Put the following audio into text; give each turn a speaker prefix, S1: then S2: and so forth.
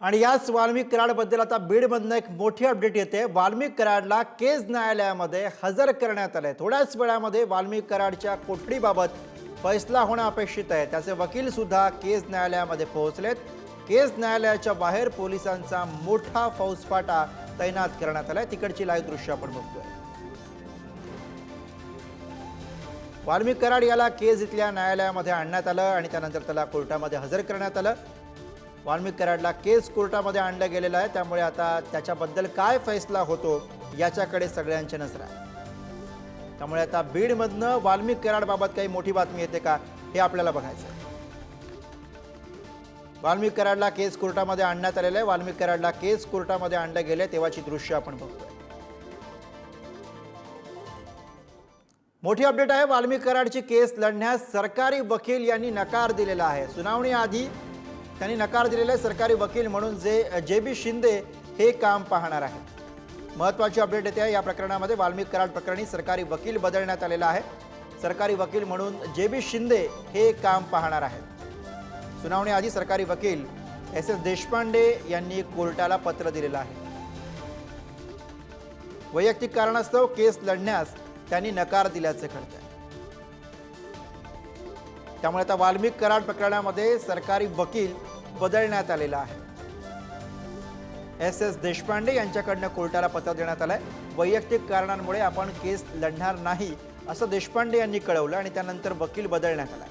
S1: आणि याच वाल्मिक कराडबद्दल आता बीडमधनं एक मोठी अपडेट येते. वाल्मिक कराडला केज न्यायालयामध्ये हजर करण्यात आलंय. थोड्याच वेळामध्ये वाल्मिक कराडच्या कोठडीबाबत फैसला होणं अपेक्षित आहे. त्याचे वकील सुद्धा केज न्यायालयामध्ये पोहोचलेत. केज न्यायालयाच्या बाहेर पोलिसांचा मोठा फौजफाटा तैनात करण्यात आलाय. तिकडची लाईव्ह दृश्य आपण बघतोय. वाल्मिक कराड याला केज इथल्या न्यायालयामध्ये आणण्यात आलं आणि त्यानंतर त्याला कोर्टामध्ये हजर करण्यात आलं. वाल्मिक कराडला केस कोर्टामध्ये आणलं गेलेलं आहे. त्यामुळे आता त्याच्याबद्दल काय फैसला होतो याच्याकडे सगळ्यांची नजर आहे त्यामुळे आता बीडमधनं वाल्मिक कराडबाबत काही मोठी बातमी येते का हे आपल्याला बघायचं आहे वाल्मिक कराडला केस कोर्टामध्ये आणण्यात आलेलं आहे. वाल्मिक कराडला केस कोर्टामध्ये आणलं गेले तेव्हाची दृश्य आपण बघतोय. मोठी अपडेट आहे. वाल्मिक कराडची केस लढण्यास सरकारी वकील यांनी नकार दिलेला आहे. सुनावणी आधी त्यांनी नकार दिलेला आहे सरकारी वकील म्हणून जे जे बी शिंदे हे काम पाहणार आहेत. महत्वाची अपडेट येते आहे या प्रकरणामध्ये वाल्मिक कराड प्रकरणी सरकारी वकील बदलण्यात आलेला आहे. सरकारी वकील म्हणून जे बी शिंदे हे काम पाहणार आहेत. सुनावणीआधी सरकारी वकील एस एस देशपांडे यांनी कोर्टाला पत्र दिलेलं आहे. वैयक्तिक कारणास्तव केस लढण्यास त्यांनी नकार दिल्याचं कळतं त्यामुळे आता वाल्मिक कराड प्रकरणामध्ये सरकारी वकील बदलण्यात आलेला आहे. एस एस देशपांडे यांच्याकडनं कोर्टाला पत्र देण्यात आलंय. वैयक्तिक कारणांमुळे आपण केस लढणार नाही असं देशपांडे यांनी कळवलं आणि त्यानंतर वकील बदलण्यात आला